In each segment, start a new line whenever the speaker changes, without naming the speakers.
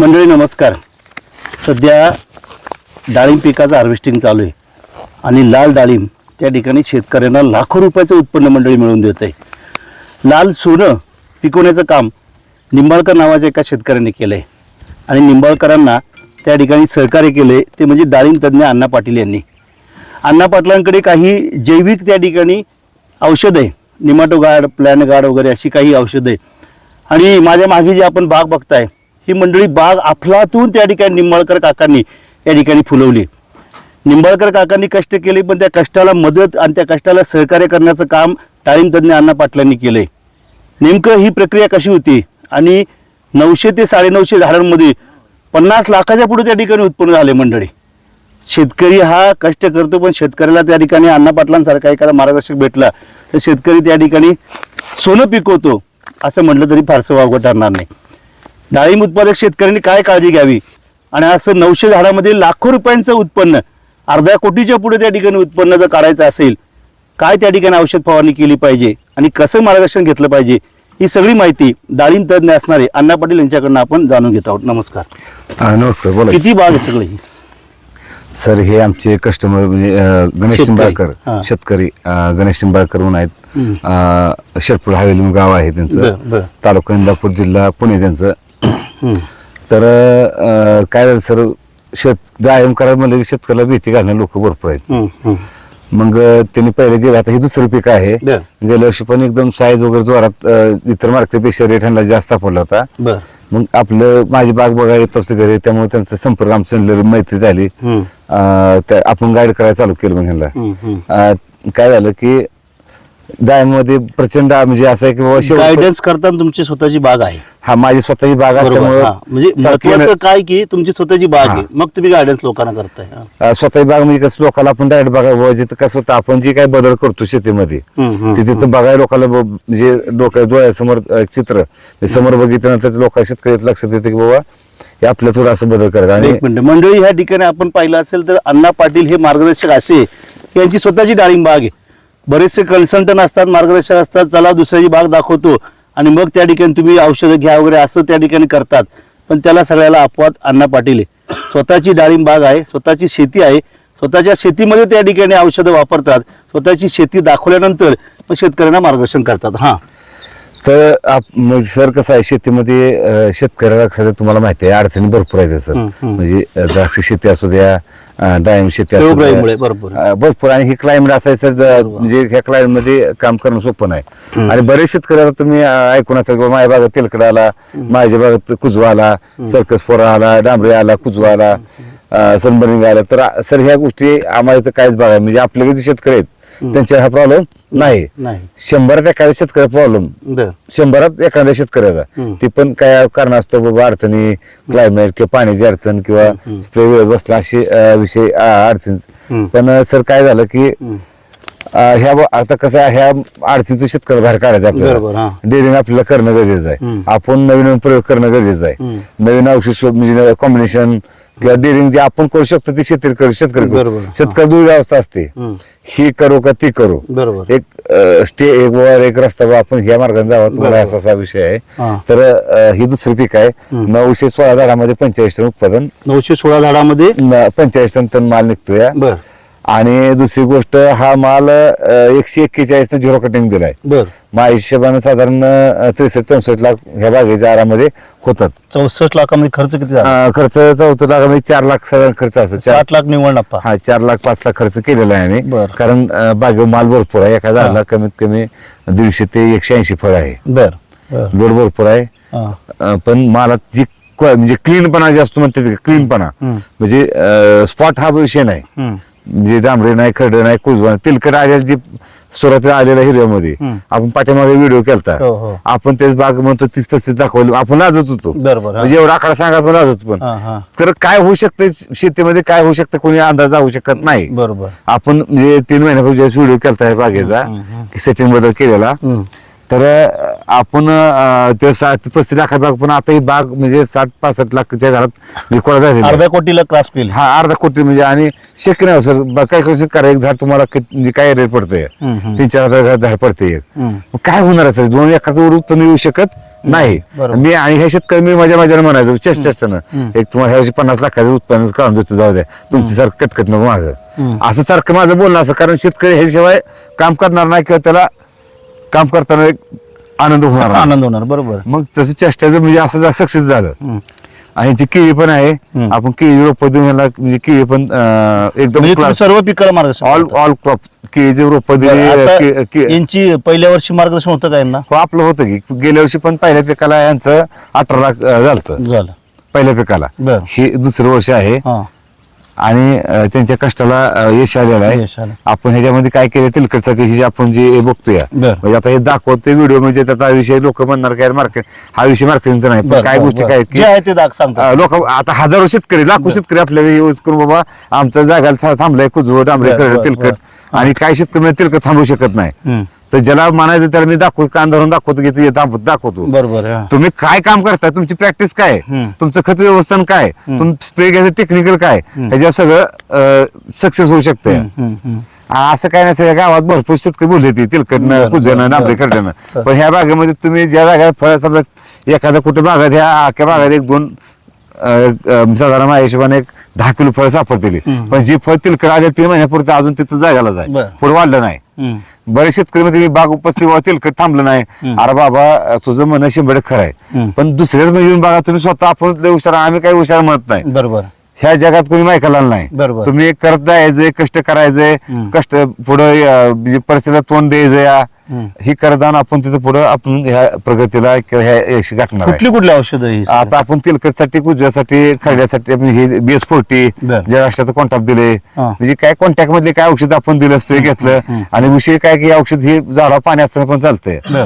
मंडळी नमस्कार. सध्या डाळिंब पिकाचं हार्वेस्टिंग चालू आहे. आणि लाल डाळिंब त्या ठिकाणी शेतकऱ्यांना लाखो रुपयाचं उत्पन्न मंडळी मिळवून देत आहे. लाल सोनं पिकवण्याचं काम निंबाळकर नावाच्या एका शेतकऱ्याने केलं आहे आणि निंबाळकरांना त्या ठिकाणी सहकार्य केलं आहे ते म्हणजे डाळिंब तज्ज्ञ अण्णा पाटील यांनी. अण्णा पाटलांकडे काही जैविक त्या ठिकाणी औषध आहे. निमाटो गार्ड प्लॅन गार्ड वगैरे अशी काही औषधं आहे. आणि माझ्या मागे जी आपण बाग बघताय ही मंडळी बाग अफलातून त्या ठिकाणी निंबाळकर काकांनी या ठिकाणी फुलवली. निंबाळकर काकांनी कष्ट केले पण त्या कष्टाला मदत आणि त्या कष्टाला सहकार्य करण्याचं काम डाळिंब तज्ज्ञ अण्णा पाटलांनी केलंय. नेमकं ही प्रक्रिया कशी होती? आणि नऊशे ते साडेनऊशे झाडांमध्ये पन्नास लाखाच्या पुढे त्या ठिकाणी उत्पन्न झाले मंडळी. शेतकरी हा कष्ट करतो पण शेतकऱ्याला त्या ठिकाणी अण्णा पाटलांसारखा एखादा मार्गदर्शक भेटला तर शेतकरी त्या ठिकाणी सोनं पिकवतो असं म्हटलं तरी फारसं वावगं ठरणार नाही. डाळिंब उत्पादक शेतकऱ्यांनी काय काळजी घ्यावी? आणि असं नऊशे झाडामध्ये लाखो रुपयांचं उत्पन्न अर्ध्या कोटीच्या पुढे त्या ठिकाणी उत्पन्न जर काढायचं असेल काय त्या ठिकाणी औषध फवारणी केली पाहिजे? आणि कसं मार्गदर्शन घेतलं पाहिजे? ही सगळी माहिती डाळिंब तज्ज्ञ असणारे अण्णा पाटील यांच्याकडनं आपण जाणून घेत आहोत. नमस्कार.
नमस्कार बोला.
किती बाग आहे सगळी?
सर हे आमचे कस्टमर म्हणजे गणेश. निंबाळकर. शेतकरी गणेश निंबाळकर म्हणून आहेत. शिरपूर हवेली गाव आहे त्यांचं. तालुका इंदापूर जिल्हा पुणे त्यांचं. तर अं, काय झालं सर शेत जायम करायला म्हणलं की शेतकऱ्याला भीती घालणारे लोक भरपूर आहेत
हम्म.
मग अं, त्यांनी पहिले गेले आता हे दुसरं पीक आहे
बरं.
गेल्या वर्षी पण एकदम साईज वगैरे जोरात अं, इतर मार्केटपेक्षा रेट ह्यांना जास्त सापडला होता
बरं
मग आपलं माझी बाग बघा येत असते घरी त्यामुळे त्यांचा संपर्क आमच्या मैत्री झाली
हम्म.
अं, त्या- आपण गाईड करायला चालू केलं मग ह्यांना
हम्म, हम्म.
अं, काय झालं की मध्ये प्रचंड म्हणजे असं आहे की
गायडन्स करताना तुमची स्वतःची बाग आहे.
हा माझी स्वतःची बाग असल्यामुळे.
म्हणजे महत्वाचं काय की तुमची स्वतःची बाग आहे. मग तुम्ही गायडन्स लोकांना करताय.
स्वतःची बाग म्हणजे कसं लोकांना आपण डायरेक्ट बघा जिथं कसं होतं आपण जे काय बदल करतो शेतीमध्ये
हम्म, हम्म,
ते तिथं बघायला लोकांना म्हणजे डोक्या डोळ्यासमोर चित्र समोर बघितल्यानंतर लोक शेतकरी लक्षात येते की बाबा हे आपल्या थोडं असं बदल करत आणि
मंडळी ह्या ठिकाणी आपण पाहिलं असेल तर अण्णा पाटील हे मार्गदर्शक असे की यांची स्वतःची डाळिंब बाग आहे. बरेचसे कन्सल्टंट असतात मार्गदर्शक असतात चला दुसऱ्याची बाग दाखवतो. आणि मग त्या ठिकाणी तुम्ही औषधं घ्या वगैरे असं त्या ठिकाणी करतात. पण त्याला सगळ्याला अपवाद अण्णा पाटील आहे. स्वतःची डाळिंब बाग आहे स्वतःची शेती आहे. स्वतःच्या शेतीमध्ये त्या ठिकाणी औषधं वापरतात. स्वतःची शेती दाखवल्यानंतर मग शेतकऱ्यांना मार्गदर्शन करतात. हां.
तर आप- मग सर कसं आहे शेतीमध्ये शेतकऱ्याला कसं तुम्हाला माहिती आहे अडचणी भरपूर आहेत सर. म्हणजे अं, द्राक्ष शेती असू द्या अं, डाळिंब शेती असू द्या. अं, भरपूर. आणि हे क्लायमेट असायचं ज- म्हणजे ह्या क्लायमेटमध्ये काम करणं सोपं नाही. आणि बरेच शेतकऱ्याला तुम्ही अं, ऐकून असाल की बाबा माझ्या भागात तेलकडा आला माझ्या भागात कुजवा आला सर्कस फोरा आला डांबरे आला कुजवा आला सनबर्निंग आला. तर अं, सर ह्या गोष्टी आम्हाला इथं काहीच बघा म्हणजे आपल्याकडे जे शेतकरी आहेत त्यांच्या हा प्रॉब्लेम नाही.
नाही.
शंभरात एखाद्या शेतकऱ्या प्रॉब्लेम
बरं.
शंभरात एखाद्या शेतकऱ्याचा. ती पण काय कारण असतं बाबा अडचणी क्लायमेट किंवा पाण्याची अडचण किंवा स्प्रे वेळेत बसला असे अं, विषय अडचण. पण सर काय झालं की ह्या आता कसं ह्या अडचणीतून शेतकरी बाहेर काढायचं
हा.
आपल्याला. डेअरिंग आपल्याला करणं गरजेचं आहे. आपण नवीन नवीन प्रयोग करणं गरजेचं आहे. नवीन औषध शोध म्हणजे कॉम्बिनेशन किंवा डेअरिंग जे आपण करू शकतो ते शेतकरी करू शेतकरी करू.
बरोबर.
शेतकरी दुर्व्यवस्था असते
हम्म.
ही करू का ती करू
बरोबर
एक अ, स्टे एक वर एक रस्ता वर आपण ह्या मार्गाने जावा तुम्हाला
बरोबर.
असा असा विषय आहे
हा.
तर अ, ही दुसरी पीक आहे नऊशे सोळा झाडामध्ये पंचेचाळीस टन उत्पादन
नऊशे सोळा झाडामध्ये
न- पंचेचाळीस टन टन माल निघतोय
बर
आणि दुसरी गोष्ट हा माल एकशे एक्केचाळीस झिरो कटिंग दिलाय.
बर.
माझ्या हिशोबाने साधारण त्रेसष्ट चौसष्ट लाख ह्या बागेच्या आरामध्ये होतात.
चौसष्ट लाखामध्ये खर्च किती झाला?
खर्च चौथं लाखामध्ये चार लाख साधारण खर्च असतो. चार
लाख निव्वळ नफा.
हा चार लाख पाच लाख खर्च केलेला आहे आम्ही
बरं.
कारण अ, बागेवर माल भरपूर आहे. एका झाडाला कमीत कमी दीडशे ते एकशे ऐंशी फळ आहे.
बर. बर.
लोड भरपूर आहे.
हा.
अं, पण मालात जी क्वा- म्हणजे क्लीनपणा जे असतो म्हणते क्लीनपणा
हम्म.
म्हणजे स्पॉट हा विषय नाही.
हम्म.
म्हणजे डांबरे नाही खरडे नाही कुजवा नाही तिलकट आलेलं जी सुरुवातीला आलेला हिरव्यामध्ये. आपण पाठीमागे व्हिडिओ केलता
हो, हो.
आपण तेच बाग म्हणतो तीस पस्तीस दाखवली आपण लाजत होतो
बरोबर, हा.
म्हणजे एवढा आकडा सांगा आपण लाजत पण
हा, हा.
तर काय होऊ शकतं शेतीमध्ये काय होऊ शकतं कोणी अंदाज लावू शकत नाही
बरोबर
आपण म्हणजे तीन महिन्यापूर्वी व्हिडिओ केलता बागेचा सेटिंग बदल केलेला
हम्म.
तर आपण ते साठ पस्तीस लाखा बाग पण आता ही बाग म्हणजे साठ पासष्ट लाखच्या घरात विकोळा झालेली आहे.
अर्ध्या कोटीला क्रॉस केली
हा अर्धा कोटी म्हणजे आणि शक्य नाही सर. ब- काय करू करा एक झाड तुम्हाला म्हणजे काय रेट पडतंय. तीन चार हजार झाड पडते. काय होणार आहे सर? दोन एखादं उत्पन्न येऊ शकत नाही. मी आणि हे शेतकरी मी माझ्या माझ्यानं म्हणायचो चेष्ट चेष्टानं. एक तुम्हाला ह्या वर्षी पन्नास लाखाचं उत्पन्न काढून देतो जाऊ द्या. तुमची सारखं कटकट नको
हम्म.
असं सारखं माझं बोलणं असं कारण शेतकरी ह्याशिवाय काम करणार नाही किंवा त्याला काम करताना एक आनंद होणार.
आनंद होणार बरोबर.
मग तसं चेष्टाचं म्हणजे असं सक्सेस झालं. आणि ती केळी पण आहे. आपण केळी रोप देऊन ह्याला म्हणजे केळी पण एकदम
म्हणजे सर्व पिकाला मार्गदर्शन
ऑल. ऑल क्रॉप केळीचे रोप
यांची पहिल्या वर्षी मार्गदर्शन होतं का यांना?
हो आपलं होतं की. गेल्या वर्षी पण पहिल्या पिकाला यांचं अठरा लाख अं, झालतं
झालं.
पहिल्या पिकाला. हे दुसरं वर्ष आहे. आणि त्यांच्या कष्टाला यश आलेलं आहे. आपण ह्याच्यामध्ये काय केलं तिलकटसाठी हे जे आपण जे बघतोय. म्हणजे आता हे दाखवतोय व्हिडिओ म्हणजे त्याचा विषय लोक म्हणणार काय मार्केट हा विषय मार्केटिंगचा नाही पण काय गोष्टी. काय लोक आता हजारो शेतकरी लाखो शेतकरी आपल्याला यूज करून बाबा आमच्या जागाला था- थांबलाय कुजवट
बर,
तिलकट आणि काही शेतकरी तिलकट थांबू शकत नाही. तर ज्याला म्हणायचं त्याला मी दाखवतो कान धरून दाखवतो की ते थांबत दाखवतो
बरोबर हा.
तुम्ही काय काम करताय तुमची प्रॅक्टिस काय आहे?
हम्म.
तुमचं खत व्यवस्थापन काय तुम स्प्रे घ्यायचं टेक्निकल काय ह्याच्यावर सगळं सक्सेस होऊ
हम्म, हम्म.
आ, असं काय नसतं या गावात भरपूर शेतकरी बोलले ती
बरं,
तिलकटनं
बरं,
पण ह्या बागेमध्ये तुम्ही ज्या जागा फळ समजा एखाद्या कुठे बागात ह्या अख्ख्या बागात एक दोन अं, अं, साधारण माझ्या हिशोबाने एक दहा किलो फळ सापडतील
हम्म.
पण जी फळ तिलकट आले तीन महिन्यापुरतं अजून तिथं जागाला जाय
बरं.
पुढे वाढलं नाही. बरेच शेतकरी मध्ये बाग उपस्थित बाबा तेलकट थांबलं नाही अरे बाबा तुझं म्हणणं शंभर खरं आहे. पण दुसऱ्याच म्हणजे येऊन बघा तुम्ही स्वतः आपण हुशार आम्ही काही हुशार म्हणत नाही
बरोबर
ह्या जगात कोणी मायकाला नाही
बरोबर.
तुम्ही करत जायचंय कष्ट करायचंय. कष्ट पुढे म्हणजे परिस्थितीला तोंड द्यायचं. ही करताना आपण तिथे पुढे आपण ह्या प्रगतीला यश गाठणार आहे.
कुठली कुठली औषधं ही
आता आपण तिलकटसाठी कुजव्यासाठी खरड्यासाठी आपण हे बीएस फोर्टी
बर.
ज्या राष्ट्रात कॉन्टॅक्ट दिले
हा.
म्हणजे काय कॉन्टॅक्ट मधले काय औषध आपण दिलं स्प्रे घेतलं आणि विषय काय की औषध हे झाडा पाणी असताना पण चालतंय
बर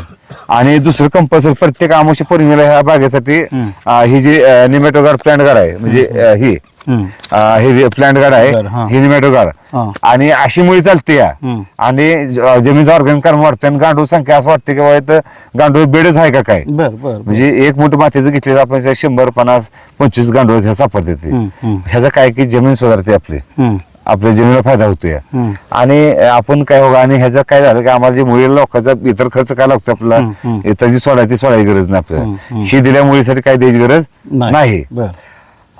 आणि दुसरं कंपल्सरी प्रत्येक आमोशी पौर्णिमेला ह्या बागेसाठी अं, ही जी निमेटोगार प्लांट गाड आहे म्हणजे अं, ही
हम्म.
अं, हे प्लांट गाड आहे
बरं, हा.
ही निमेटोगार
हा.
आणि अशी मुळी चालते या
हम्म.
आणि ज- जमीनचं ऑर्गन कर्म वाढते आणि गांडूळ संख्या असं वाटते की बाबा इथं गांडूळ बेडच आहे का काय
बर बर बर.
म्हणजे एक मोठं मातीचं घेतलं तर आपण शंभर पन्नास पंचवीस गांडूळ ह्या सापडते ते. ह्याचा काय की जमीन सुधारते आपली. आपल्या जमिनीला फायदा होतोय. आणि आपण काय हो आणि ह्याचं काय झालं की आम्हाला जे मुली लोकांचा इतर खर्च काय लागतो
हम्म.
इतर जी सोडायची सोडायची गरज नाही आपल्याला. ही दिल्या मुलीसाठी काय द्यायची गरज नाही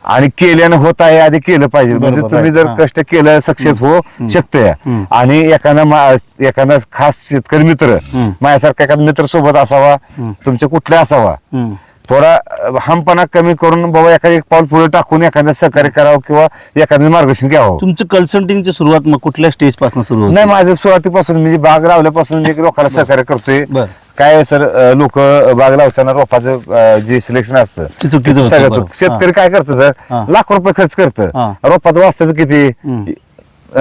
आणि केल्यानं होत आहे आधी केलं पाहिजे म्हणजे तुम्ही. जर. कष्ट केलं सक्सेस हो शकतंय
हम्म.
आणि एखादा एखादा खास शेतकरी मित्र. माझ्यासारखा एखादा मित्र सोबत असावा तुमच्या कुठला असावा. थोडा हमपणा कमी करून बाबा एखादा एक पाऊल पुढे टाकून एखाद्या सहकार्य करावं किंवा एखाद्या मार्गदर्शन घ्यावं.
तुमचं कन्सल्टिंगची सुरुवात मग कुठल्या स्टेजपासून सुरू
नाही माझं सुरुवातीपासून म्हणजे बाग लावल्यापासून मी लोकांना सहकार्य करतोय. काय सर लोक बाग लावताना रोपाचं जे सिलेक्शन असतं सगळं शेतकरी काय करतं. सर? लाख रुपये खर्च करतं. रोपात वाचतात किती?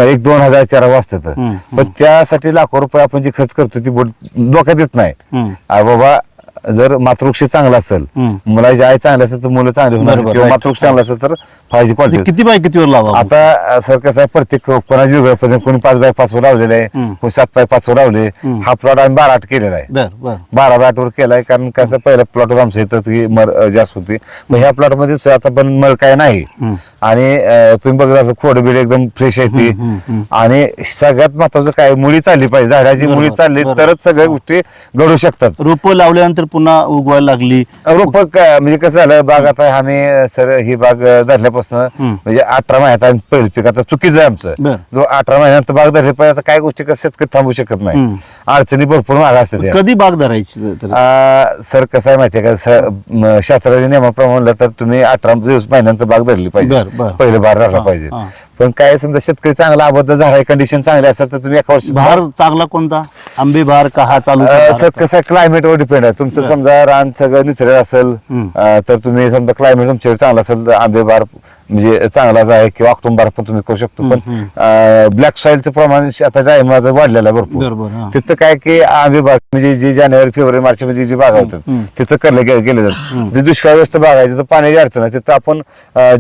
एक दोन हजार चार
हम्म.
पण त्यासाठी लाखो रुपये आपण जे खर्च करतो ती बोट डोक्यात येत नाही. बाबा जर मातृक्षी चांगला असेल. मुलाची आई चांगली असेल तर मुलं चांगली होणार किंवा. मातृक्ष चांगला असेल तर
म्हणजे
क्वालिटी
किती बाय कितीवर लावा
आता सर कसं आहे प्रत्येक कोणाची वेगळ्या पद्धतीने कोणी पाच बाय पाच वर लावलेलं आहे. कोणी सात बाय पाच वर लावले. हा प्लॉट आम्ही बारा आठ केलेला आहे
बर
बाय आठ वर केलाय कारण कसं पहिल्या प्लॉटवर आमच्या इथं मर जास्त होती मग ह्या प्लॉटमध्ये आता पण मळ काय नाही. आणि तुम्ही बघत खोड बीड एकदम फ्रेश आहे ती. आणि सगळ्यात महत्वाचं काय मुली चालली पाहिजे झाडाची मुली चालली. तरच सगळ्या गोष्टी घडू शकतात
रोप लावल्यानंतर पुन्हा उगवायला लागली
रोप म्हणजे कसं झालं बाग आता आम्ही सर ही बाग धरल्यापासून. म्हणजे अठरा महिन्यात आम्ही पहिलं पीक आता चुकीचं आहे आमचं. जो अठरा महिन्यात बाग धरली पाहिजे आता काय गोष्टी कसं शेतकरी थांबू शकत नाही. अडचणी भरपूर मागा असतात त्या.
कधी बाग धरायची
सर कसं आहे माहितीये का शास्त्राच्या नियमाप्रमाणे तर तुम्ही अठरा दिवस महिन्यानंतर बाग धरली पाहिजे. पहिले बार धरला पाहिजे. पण काय समजा शेतकरी चांगला आबद्ध झाला कंडिशन चांगली असेल तर तुम्ही एका वर्षी
भार चांगला कोणता? आंबे भार का हा चालू
सर कसं आहे क्लायमेट वर डिपेंड आहे. तुमचं समजा रान सगळं निसरड असेल. अ, तर तुम्ही समजा क्लायमेट तुमच्याकडे चांगला असेल तर आंबे बार म्हणजे चांगलाच आहे किंवा ऑक्टोबर पण तुम्ही करू शकतो पण ब्लॅक सॉइलचं प्रमाण आता माझं वाढलेलं आहे भरपूर. तिथं काय की आंबे बाग म्हणजे जे जानेवारी फेब्रुवारी मार्च मध्ये जी बाग होतात. तिथं करले गेले जातात जे दुष्काळग्रस्त बाग आहे तिथं पाण्याची अडचण आहे तिथं आपण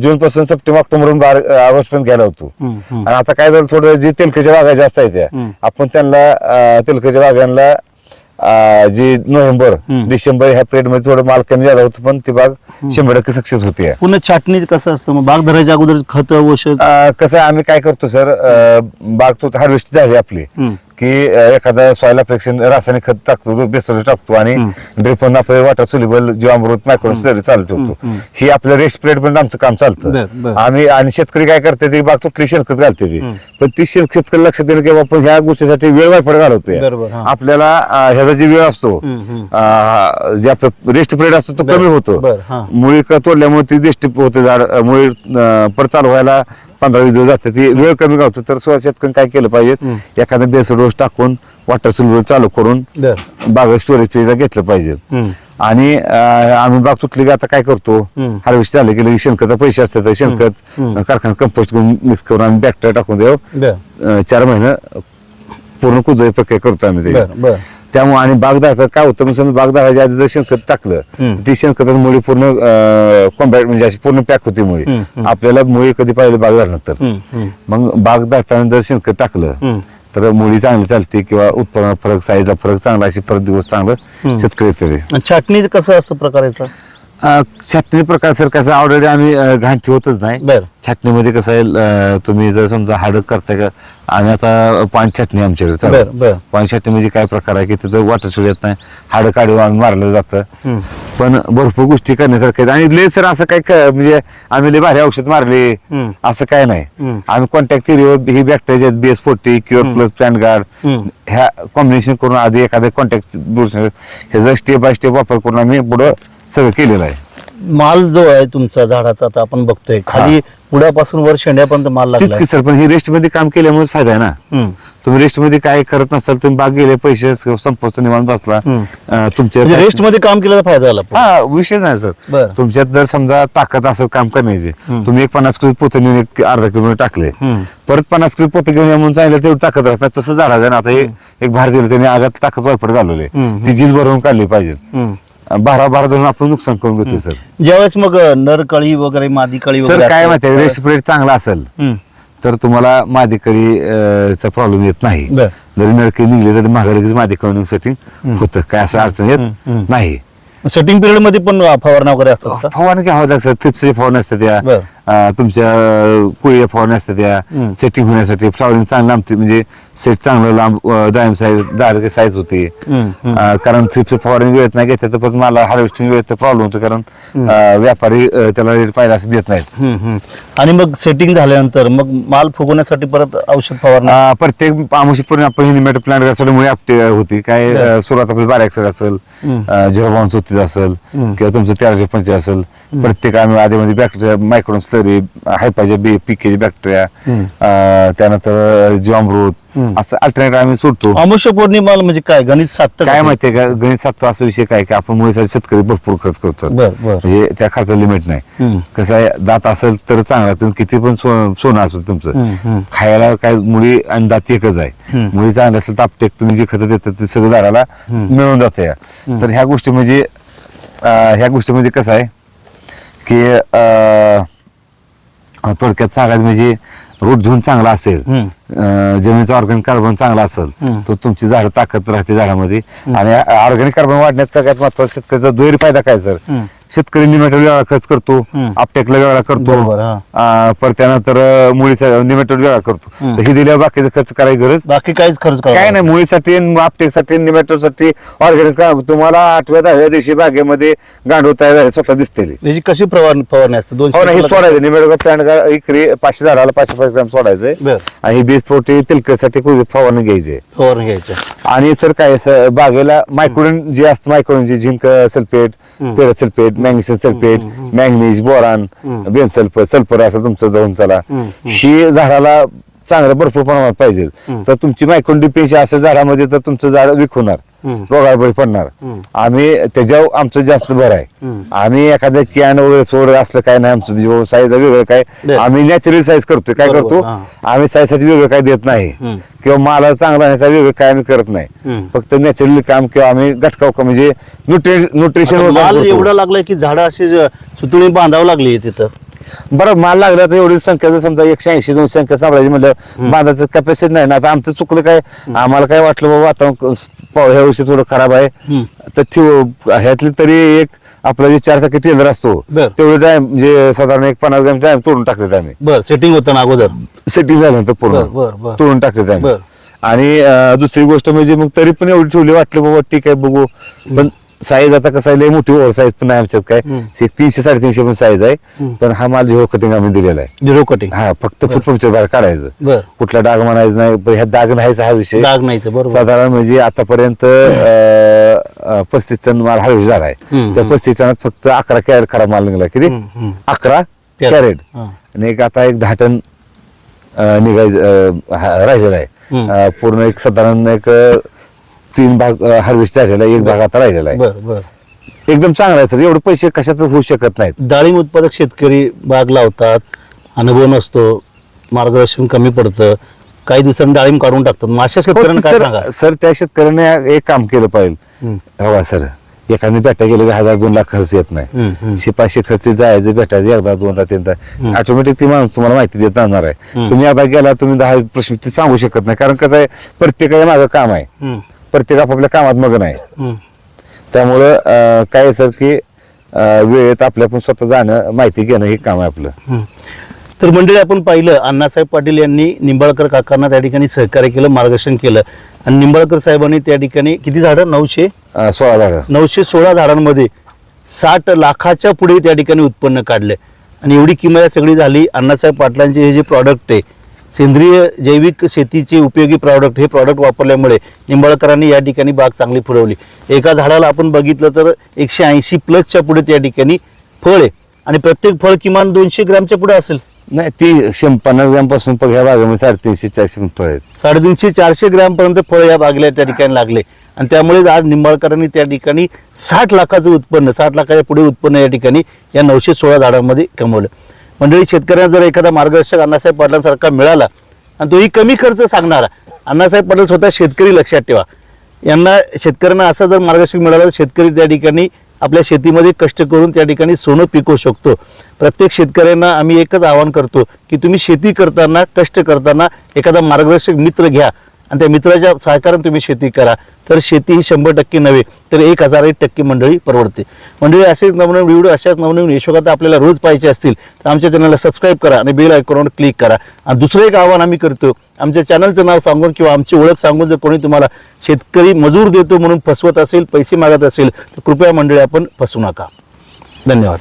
जून पासून सप्टेंबर ऑक्टोबर बार ऑगस्ट पर्यंत गेला होतो. आणि आता काय झालं थोडं जे तेलकच्या बागा जास्त आहेत त्या. आपण त्यांना तेलकच्या बागांना अं, जे नोव्हेंबर
हम्म.
डिसेंबर ह्या पिरियडमध्ये थोडं माल कमी झाला होतं पण ती बाग शंभर टक्के सक्सेस होती.
पुन्हा छाटणी कसं असतं? मग बाग धरायच्या अगोदर खत औषध?
अं, कसं आहे, आम्ही काय करतो सर अं, बाग तो हार्वेस्ट झाली आपली.
हम्म.
की एखादा सॉइल अप्रेक्शन रासायनिक खत टाकतो बेसर टाकतो आणि ड्रिप आपले वॉटर सोल्युबल जीवामृत मायक्रोन स्लरी चालू ठेवतो ही आपलं रेस्ट पिरियड पर्यंत आमचं काम चालतं. आम्ही आणि शेतकरी काय करते ते बाग तुटली शेणखत घालते ती. पण ती शेतकरी लक्षात देणं की आपण ह्या गोष्टीसाठी वेळ वापर घालवतोय. आपल्याला ह्याचा जे वेळ असतो जे आपलं रेस्ट पिरियड असतो तो कमी होतो. मुळी क- तोडल्यामुळे ती देष्टी होते झाड मुळी परत चालू व्हायला पंधरा वीस दिवस जाते ती वेळ कमी गावतो तर शेतकरी काय केलं पाहिजे एखादा बेसड डोस टाकून वॉटर सुलभर चालू करून बाग स्टोरेज फेजला घेतलं पाहिजे. आणि आम्ही बाग तुटली की आता काय करतो. हार्वेस्ट झाले की शेणखत पैसे असतात शेणखत कारखान्यात कंपोस्ट करून मिक्स करून आम्ही बॅक्टेरिया टाकून देऊ चार महिने पूर्ण कुजाई प्रक्रिया करतो आम्ही ते. त्यामुळे आणि बागदार काय होतं म्हणजे समजा बागदाराच्या आधी जर शेणखत टाकलं ती शेणखत मुळी पूर्ण कॉम्बॅक्ट म्हणजे अशी पूर्ण पॅक होती मुळी. आपल्याला मुळी कधी पाहिजे बागदार नंतर. मग बाग दाताना जर शेणखत टाकलं. तर मुळी चांगली चालते किंवा उत्पन्नात फरक साईजला फरक चांगला अशी परत दिवस चांगलं शेतकरी तरी
छाटणी कसं असं
छाटणी प्रकार सर कसं ऑलरेडी आम्ही अं, घाण ठेवतच नाही
बर
छाटणीमध्ये कसं आहे अं, तुम्ही जर समजा हाडक करताय का आणि आता पाणी छाटणी आमच्याकडे चालू.
बर.
पाणी छाटणी म्हणजे काय प्रकार आहे की तिथं वाटर सोड येत नाही हाडं काढून आम्ही मारलं जातं. पण भरपूर गोष्टी करण्यासारख्या आहेत. आणि लय सर असं काय क- म्हणजे आम्ही लय भारी औषध मारले
हम्म.
असं काय नाही
हम्म.
आम्ही कॉन्टॅक्ट थिअरीवर ही bacteria base forty cure plus plan guard
हम्म.
ह्या कॉम्बिनेशन करून आधी एखाद्या कॉन्टॅक्ट ह्याचा स्टेप बाय स्टेप वापर करून आम्ही पुढं सगळं केलेलं आहे
माल जो आहे तुमचा झाडाचा आता आपण बघतोय खाली पुढ्यापासून वर शेंड्यापर्यंत माल
तीच
लागला
की सर पण ही रेस्टमध्ये काम केल्यामुळेच फायदा आहे ना. तुम्ही रेस्टमध्ये काय करत नसाल तुम्ही बाग गेले पैसे संपवतो निवांत बसला
हम्म.
अं, तुमच्या
म्हणजे रेस्टमध्ये काम केल्याचा फायदा झाला पण.
हा विषय नाही सर
बर.
तुमच्यात जर समजा ताकद असेल काम करण्याची तुम्ही एक पन्नास किलो पोते नेऊन एक अर्धा किलोमीटर टाकले
हम्म.
परत पन्नास किलो पोते घेऊन या म्हणून चांगलं तेवढी ताकद राहत नाही तसं झाडाचं ना आता हे एक भार दिलं त्याने आगात ताकद वापर घालवले
हम्म.
ती जीज भरून काढली पाहिजे
हम्म.
बारा बारा धरून आपण नुकसान करून घेतोय सर.
ज्यावेळेस मग नर कळी वगैरे मादी कळी
सर काय माहिती
त्यावेळेस-
रेस्ट पिरियड चांगला असेल. तर तुम्हाला मादिकरी अं, चा प्रॉब्लेम येत नाही. जरी नळकी निघली तरी लगेच मादिकरी सेटिंग होतं. काय असं अडचण येत नाही.
सेटिंग पिरियडमध्ये पण फवारणा वगैरे असतात
फवारणी काय होत असतात फवारणी असतात त्या. अं, तुमच्या कुळीच्या फवारणी असतात त्या. सेटिंग होण्यासाठी. फ्लॉवरिंग चांगलं लांबते म्हणजे सेट चांगलं लांब डायम साईज दहा साईज होते. अं, कारण थ्रिप्स फवारणी वेळेत नाही घेतलं तर पण मला हार्वेस्टिंग वेळेत प्रॉब्लेम होतो कारण अं, व्यापारी अं, त्याला रेट पाहिजे असं देत नाहीत.
हम्म, हम्म. आणि मग सेटिंग झाल्यानंतर मग माल फुगवण्यासाठी परत औषध फवारणा?
अं, प्रत्येक आमुषीपूर्ण आपण हिनिमॅट प्लांट सोडल्यामुळे आपटे होती. काय अं, सुरुवात आपली बारा एक्सर असेल झिरो बावन चौतीस असेल किंवा तुमचं तेराशे पंचे असेल प्रत्येक आम्ही आधीमध्ये बॅक्टेरिया मायक्रोन स्लरी हायपाच्या बी पिकेची बॅक्टेरिया त्यानंतर जीवामृत असं अल्टरनेट आम्ही सोडतो.
अमुष्य पौर्णिमाला म्हणजे काय? गणित साधतं
काय? माहितीये का? गणित सातवा असा विषय काय की आपण मुळीसाठी शेतकरी भरपूर खर्च करतो
बर बर.
म्हणजे त्या खर्चाला लिमिट नाही. कसं आहे दात असेल तर चांगला तुम्ही किती पण सोनं असेल. तुमचं. खायला काय मुळी आणि दात एकच आहे. मुळी चांगली असेल तर आपटेक तुम्ही जे खतं देतात ते सगळं झाडाला मिळून जाते तर ह्या गोष्टी म्हणजे ह्या गोष्टीमध्ये कसं आहे की थोडक्यात सांगायचं म्हणजे रूट झोन चांगला असेल जमिनीचा ऑर्गॅनिक कार्बन चांगला असेल. तर तुमची झाड ताकद राहते झाडामध्ये आणि ऑर्गॅनिक कार्बन वाढण्यात सगळ्यात महत्त्वाचा शेतकऱ्याचा दुहेरी फायदा काय सर. शेतकरी वेगळा खर्च करतो. आपटेकला वेगळा करतो परत त्यानंतर मुळीचा निमेटोड वेगळा करतो. हे दिल्यावर बाकीचा खर्च करायची गरज
बाकी काहीच खर्च
काय नाही मुळीसाठी आपटेकसाठी निमेटोसाठी ऑर्गॅनिक तुम्हाला आठव्या दहाव्या दिवशी बागेमध्ये गांडूळ तयार स्वतः दिसते
कशी फवारणी असते? दोनशे
हो सोडायचं प्लॅन इकडे पाचशे झाडाला पाचशे पाच ग्राम सोडायचंय
बर.
आणि ही बीज प्रोटी तिलकसाठी फवारणी घ्यायची
फवारणी घ्यायच्या
आणि सर काय बागेला मायक्रोडन जे असतं मायक्रोडन जे zinc sulphate ferrous sulphate magnesium sulphate manganese boron बेन सल्फर सल्फर असं तुमचं जाऊन चला. ही झाडाला चांगलं भरपूर प्रमाणात पाहिजे. तर तुमची मायक्रोन डिपेन्सी असेल झाडामध्ये तर तुमचं झाड विक होणार
हम्म.
रोगाबळी पडणार. आम्ही त्याच्यावर आमचं जास्त भर आहे. आम्ही एखाद्या कॅन वगैरे सोड असलं काय नाही आमचं म्हणजे साईज वेगळं काय. आम्ही नॅचरल साईज करतोय. काय करतो. आम्ही साईजसाठी वेगळं काय देत नाही. किंवा माला चांगला ह्याचा वेगळं काय आम्ही करत नाही. फक्त नॅचरली काम किंवा आम्ही गटकाव का म्हणजे न्यूट्रिशन
एवढा लागलाय की झाडं अशी सुतळी बांधावं लागली तिथं.
बरं माल लागला तर एवढी संख्या जर समजा एकशे ऐंशी दोनशे संख्या सांभाळायची म्हणलं बांधाचं कॅपॅसिटी नाही ना आता आमचं चुकलं काय? आम्हाला काय वाटलं बाबा वातावरण पाव- ह्या वर्षी थोडं खराब आहे. तर ठेव ह्यातली तरी एक आपला जे चार टक्के टेलर असतो. तेवढे टाइम म्हणजे साधारण एक पन्नास ग्रॅम तोडून टाकले आम्ही.
बर सेटिंग होतं ना अगोदर?
सेटिंग झाल्यानंतर पूर्ण. तोडून टाकले आम्ही. आणि दुसरी गोष्ट म्हणजे मग तरी पण एवढी ठेवली वाटलं बाबा ठीक आहे बघू. पण साईज आता कसं लय मोठी ओव्हर साईज पण नाही आमच्यात काय. एक तीनशे साडेतीनशे पण साईज आहे. पण हा माल झिरो कटिंग आम्ही दिलेला आहे.
झिरो कटिंग
हा फक्त फुट पंक्चर बाहेर काढायचं. कुठला डाग म्हणायचं नाही पण ह्या डाग नाहीचा हा विषय.
डाग बरोबर.
साधारण म्हणजे आतापर्यंत पस्तीस टन माल हार्वेस्ट झाला आहे. त्या. पस्तीस टनात फक्त अकरा कॅरेट खराब माल निघाला. किती. अकरा
कॅरेट.
आणि एक आता एक दहा टन निघायचं राहिलेला आहे. पूर्ण एक साधारण एक तीन भाग हार्वेस्ट झालेला आहे एक भाग आता राहिलेला आहे.
बर बर.
एकदम चांगला आहे सर. एवढे पैसे कशातच होऊ शकत नाहीत.
डाळिंब उत्पादक शेतकरी बाग लावतात अनुभव नसतो मार्गदर्शन कमी पडतं काही दिवसांनी डाळिंब काढून टाकतात. मग अशा शेतकऱ्यांना काय सांगा?
सर सर त्या शेतकऱ्याने एक काम केलं पाहिजे.
हम्म,
हवा सर एखादी बेटा गेले की हजार दोन लाख खर्च येत नाही.
हम्म, हम्म.
शिपाशी खर्च जायचं भेटायचं एकदा दोनदा तीनदा. ऑटोमॅटिक ती माणूस तुम्हाला माहिती देत राहणार आहे. तुम्ही आता गेला तुम्ही दहा प्रश्न ते सांगू शकत नाही. कारण कसं आहे प्रत्येकाच्या माझं काम आहे.
हम्म,
प्रत्येक आपापल्या कामात मगन आहे. त्यामुळं काय सर की वेळेत आपल्या पण स्वतः जाणं माहिती घेणं हे काम आहे आपलं.
तर मंडळी आपण पाहिलं अण्णासाहेब पाटील यांनी निंबाळकर काकांना त्या ठिकाणी सहकार्य केलं मार्गदर्शन केलं. आणि निंबाळकर साहेबांनी त्या ठिकाणी किती झाडं? नऊशे?
सोळा झाडं.
नऊशे सोळा झाडांमध्ये साठ लाखाच्या पुढे त्या ठिकाणी उत्पन्न काढले. आणि एवढी किंमत सगळी झाली. अण्णासाहेब पाटलांचे हे जे प्रॉडक्ट आहे सेंद्रिय जैविक शेतीचे उपयोगी प्रॉडक्ट हे प्रॉडक्ट वापरल्यामुळे निंबाळकरांनी या ठिकाणी बाग चांगली फुलवली. एका झाडाला आपण बघितलं तर एकशे ऐंशी प्लसच्या पुढे त्या ठिकाणी फळ आहे. आणि प्रत्येक फळ किमान दोनशे ग्रॅमच्या पुढे असेल.
नाही ती शं पन्नास ग्रॅमपासून पण ह्या भागामध्ये साडेतीनशे चारशे फळ आहेत.
साडेतीनशे चारशे ग्रॅम पर्यंत फळ या बागेला त्या ठिकाणी लागले. आणि त्यामुळे आज निंबाळकरांनी त्या ठिकाणी साठ लाखाचं उत्पन्न साठ लाखाच्या पुढे उत्पन्न या ठिकाणी या नऊशे सोळा झाडांमध्ये कमवलं. मंडळी शेतकऱ्यांना जर एखादा मार्गदर्शक अण्णासाहेब पाटलांसारखा मिळाला आणि तोही कमी खर्च सांगणारा अण्णासाहेब पाटील स्वतः शेतकरी लक्षात ठेवा. यांना शेतकऱ्यांना असा जर मार्गदर्शक मिळाला तर शेतकरी त्या ठिकाणी आपल्या शेतीमध्ये कष्ट करून त्या ठिकाणी सोनं पिकवू शकतो. प्रत्येक शेतकऱ्यांना आम्ही एकच आवाहन करतो की तुम्ही शेती करताना कष्ट करताना एखादा मार्गदर्शक मित्र घ्या आणि त्या मित्राच्या सहकार्याने तुम्ही शेती करा. तर शेती ही शंभर टक्के नव्हे तर एक हजार एक टक्के मंडळी परवडते. मंडळी असेच नवनवीन व्हिडिओ अशाच नवनवीन यशोगाथा आपल्याला रोज पाहिजे असतील तर आमच्या चॅनलला सबस्क्राईब करा आणि बेल आयकॉनवर क्लिक करा. आणि दुसरं एक आव्हान आम्ही करतो आमच्या चॅनलचं नाव सांगून किंवा आमची ओळख सांगून जर कोणी तुम्हाला शेतकरी मजूर देतो म्हणून फसवत असेल पैसे मागत असेल तर कृपया मंडळी आपण फसू नका. धन्यवाद.